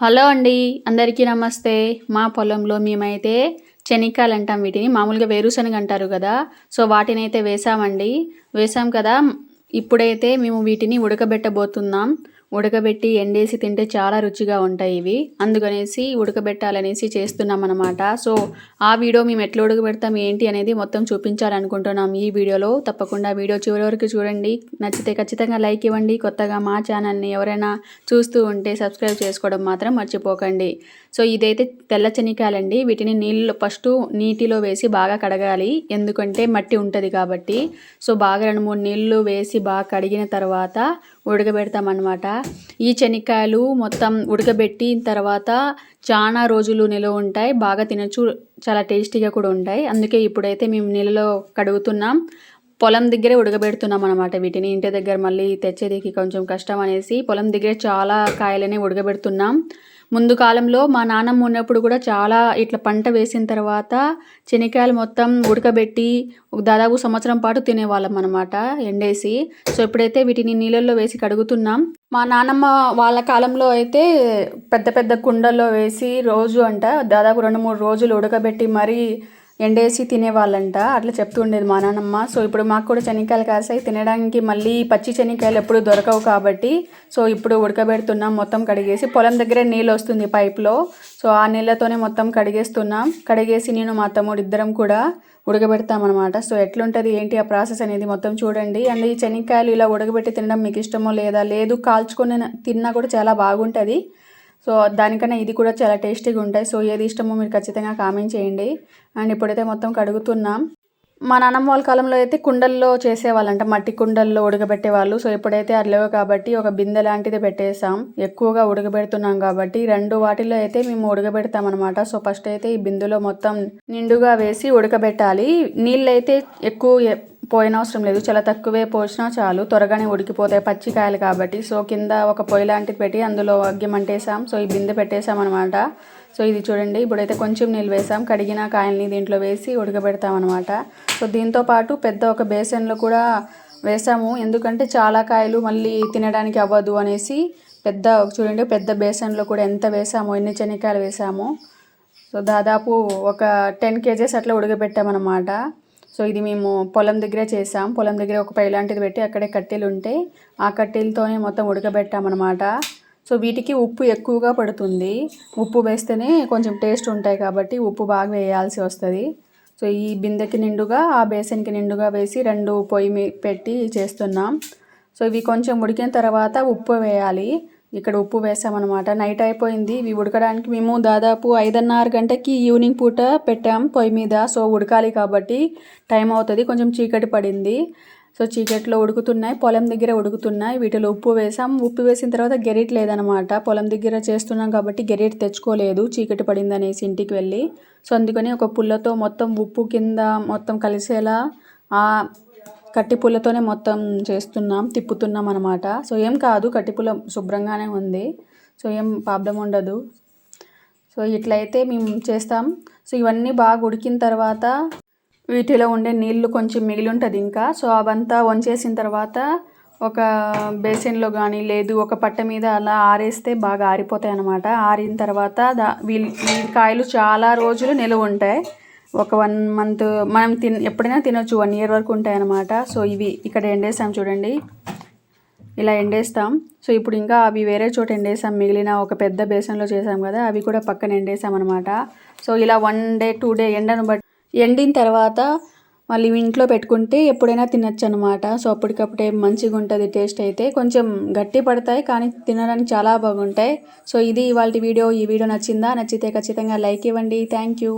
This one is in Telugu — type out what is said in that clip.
హలో అండి అందరికీ నమస్తే. మా పొలంలో మేమైతే చెనిక్కాయలు అంటాం వీటిని. మామూలుగా వేరుశనగ అంటారు కదా. సో వాటిని అయితే వేసామండి. వేసాం కదా. ఇప్పుడైతే మేము వీటిని ఉడకబెట్టబోతున్నాం. ఉడకబెట్టి ఎండేసి తింటే చాలా రుచిగా ఉంటాయి ఇవి. అందుకనేసి ఉడకబెట్టాలనేసి చేస్తున్నాం అనమాట సో ఆ వీడియో మేము ఎట్లా ఉడకబెడతాం ఏంటి అనేది మొత్తం చూపించాలనుకుంటున్నాం ఈ వీడియోలో. తప్పకుండా వీడియో చివరి వరకు చూడండి. నచ్చితే ఖచ్చితంగా లైక్ ఇవ్వండి. కొత్తగా మా ఛానల్ని ఎవరైనా చూస్తూ ఉంటే సబ్స్క్రైబ్ చేసుకోవడం మాత్రం మర్చిపోకండి. సో ఇదైతే తెల్ల చెనికాయలండి వీటిని నీళ్ళు ఫస్ట్ నీటిలో వేసి బాగా కడగాలి. ఎందుకంటే మట్టి ఉంటుంది కాబట్టి. సో బాగా రెండు మూడు నీళ్ళు వేసి బాగా కడిగిన తర్వాత ఉడకబెడతామన్నమాట. ఈ శనక్కాయలు మొత్తం ఉడకబెట్టిన తర్వాత చాలా రోజులు నిలువ ఉంటాయి. బాగా తినచ్చు. చాలా టేస్టీగా కూడా ఉంటాయి. అందుకే ఇప్పుడైతే మేము నీళ్ళలో కడుగుతున్నాం. పొలం దగ్గరే ఉడకబెడుతున్నాం అనమాట వీటిని. ఇంటి దగ్గర మళ్ళీ తెచ్చేదికి కొంచెం కష్టం అనేసి పొలం దగ్గరే చాలా కాయలనే ఉడకబెడుతున్నాం. ముందు కాలంలో మా నాన్నమ్మ ఉన్నప్పుడు కూడా చాలా ఇట్లా పంట వేసిన తర్వాత శనక్కాయలు మొత్తం ఉడకబెట్టి దాదాపు సంవత్సరం పాటు తినేవాళ్ళం అనమాట ఎండేసి. సో ఇప్పుడైతే వీటిని నీళ్ళల్లో వేసి కడుగుతున్నాం. మా నాన్నమ్మ వాళ్ళ కాలంలో అయితే పెద్ద పెద్ద కుండల్లో వేసి రోజు అంట దాదాపు రెండు మూడు రోజులు ఉడకబెట్టి మరీ ఎండేసి తినేవాళ్ళంట. అట్లా చెప్తుండేది మా నాన్నమ్మ. సో ఇప్పుడు మాకు కూడా శనక్కాయలు కాసాయి. తినడానికి మళ్ళీ పచ్చి శనక్కాయలు ఎప్పుడు దొరకవు కాబట్టి సో ఇప్పుడు ఉడకబెడుతున్నాం. మొత్తం కడిగేసి పొలం దగ్గరే నీళ్ళు వస్తుంది పైప్లో. సో ఆ నీళ్ళతోనే మొత్తం కడిగేస్తున్నాం. కడిగేసి నేను మా తమ్ముడు ఇద్దరం కూడా ఉడకబెడతామన్నమాట. సో ఎట్లుంటుంది ఏంటి ఆ ప్రాసెస్ అనేది మొత్తం చూడండి. అండ్ ఈ శనక్కాయలు ఇలా ఉడకబెట్టి తినడం మీకు ఇష్టమో లేదా లేదు కాల్చుకొని తిన్నా కూడా చాలా బాగుంటుంది. సో దానికన్నా ఇది కూడా చాలా టేస్టీగా ఉంటాయి. సో ఏది ఇష్టమో మీరు ఖచ్చితంగా కామెంట్ చేయండి. అండ్ ఇప్పుడైతే మొత్తం కడుగుతున్నాం. మా నాన్నమ్మ వాళ్ళ కాలంలో అయితే కుండల్లో చేసేవాళ్ళంట. మట్టి కుండల్లో ఉడకబెట్టేవాళ్ళు. సో ఇప్పుడైతే అర్లేవు కాబట్టి ఒక బిందె లాంటిది పెట్టేసాం ఎక్కువగా ఉడకబెడుతున్నాం కాబట్టి రెండు వాటిల్లో అయితే మేము ఉడకబెడతాం అనమాట సో ఫస్ట్ అయితే ఈ బిందులో మొత్తం నిండుగా వేసి ఉడకబెట్టాలి. నీళ్ళు అయితే ఎక్కువ పోయిన అవసరం లేదు. చాలా తక్కువే పోసినా చాలు. త్వరగానే ఉడికిపోతాయి పచ్చికాయలు కాబట్టి. సో కింద ఒక పొయ్యి లాంటిది పెట్టి అందులో అగ్గిమంటేసాం సో ఈ బిందె పెట్టేసాం అనమాట సో ఇది చూడండి. ఇప్పుడైతే కొంచెం నీళ్ళు వేసాం. కడిగిన కాయల్ని దీంట్లో వేసి ఉడకబెడతాం అనమాట సో దీంతో పాటు పెద్ద ఒక బేసన్లో కూడా వేసాము. ఎందుకంటే చాలా కాయలు మళ్ళీ తినడానికి అవ్వదు అనేసి పెద్ద చూడండి పెద్ద బేసన్లో కూడా ఎంత వేసామో ఎన్ని శనక్కాయలు వేసాము. సో దాదాపు ఒక టెన్ కేజెస్ అట్లా ఉడకబెట్టామన్నమాట. సో ఇది మేము పొలం దగ్గరే చేసాం. పొలం దగ్గర ఒక పై లాంటిది పెట్టి అక్కడే కట్టెలు ఉంటే ఆ కట్టెలతోనే మొత్తం ఉడకబెట్టామన్నమాట. సో వీటికి ఉప్పు ఎక్కువగా పడుతుంది. ఉప్పు వేస్తేనే కొంచెం టేస్ట్ ఉంటాయి కాబట్టి ఉప్పు బాగా వేయాల్సి వస్తుంది. సో ఈ బిందెకి నిండుగా ఆ బేసన్కి నిండుగా వేసి రెండు పొయ్యి పెట్టి చేస్తున్నాం. సో ఇవి కొంచెం ఉడికిన తర్వాత ఉప్పు వేయాలి. ఇక్కడ ఉప్పు వేసామన్నమాట. నైట్ అయిపోయింది. ఇవి ఉడకడానికి మేము దాదాపు ఐదున్నర గంటకి ఈవినింగ్ పూట పెట్టాం పొయ్యి మీద. సో ఉడకాలి కాబట్టి టైం అవుతుంది. కొంచెం చీకటి పడింది. సో చీకట్లో ఉడుకుతున్నాయి. పొలం దగ్గర ఉడుకుతున్నాయి. వీటిలో ఉప్పు వేసాం. ఉప్పు వేసిన తర్వాత గెరిట్ లేదనమాట పొలం దగ్గర చేస్తున్నాం కాబట్టి గెరిట్ తెచ్చుకోలేదు. చీకటి పడిందనేసి ఇంటికి వెళ్ళి. సో అందుకని ఒక పుల్లతో మొత్తం ఉప్పు కింద మొత్తం కలిసేలా కట్టిపుల్లతోనే మొత్తం చేస్తున్నాం తిప్పుతున్నాం అనమాట సో ఏం కాదు కట్టిపుల్ల శుభ్రంగానే ఉంది. సో ఏం ప్రాబ్లం ఉండదు. సో ఇట్లయితే మేము చేస్తాం. సో ఇవన్నీ బాగా ఉడికిన తర్వాత వీటిలో ఉండే నీళ్ళు కొంచెం మిగిలి ఉంటుంది ఇంకా. సో అవంతా వంచేసిన తర్వాత ఒక బేసిన్లో కానీ లేదు ఒక పట్ట మీద అలా ఆరేస్తే బాగా ఆరిపోతాయి అన్నమాట. ఆరిన తర్వాత దా వీళ్ళు కాయలు చాలా రోజులు నిలువ ఉంటాయి. ఒక వన్ మంత్ మనం తిన్ ఎప్పుడైనా తినొచ్చు వన్ ఇయర్ వరకు ఉంటాయన్నమాట. సో ఇవి ఇక్కడ ఎండేస్తాం చూడండి. ఇలా ఎండేస్తాం. సో ఇప్పుడు ఇంకా అవి వేరే చోట ఎండేసాం మిగిలిన ఒక పెద్ద బేసన్లో చేసాం కదా అవి కూడా పక్కన ఎండేసాం అనమాట సో ఇలా వన్ డే టూ డే ఎండను బట్ ఎండిన తర్వాత మళ్ళీ ఇంట్లో పెట్టుకుంటే ఎప్పుడైనా తినచ్చు అనమాట సో అప్పటికప్పుడే మంచిగా ఉంటుంది టేస్ట్ అయితే. కొంచెం గట్టి పడతాయి కానీ తినడానికి చాలా బాగుంటాయి. సో ఇది ఇవాళ వీడియో. ఈ వీడియో నచ్చిందా? నచ్చితే ఖచ్చితంగా లైక్ ఇవ్వండి. Thank you.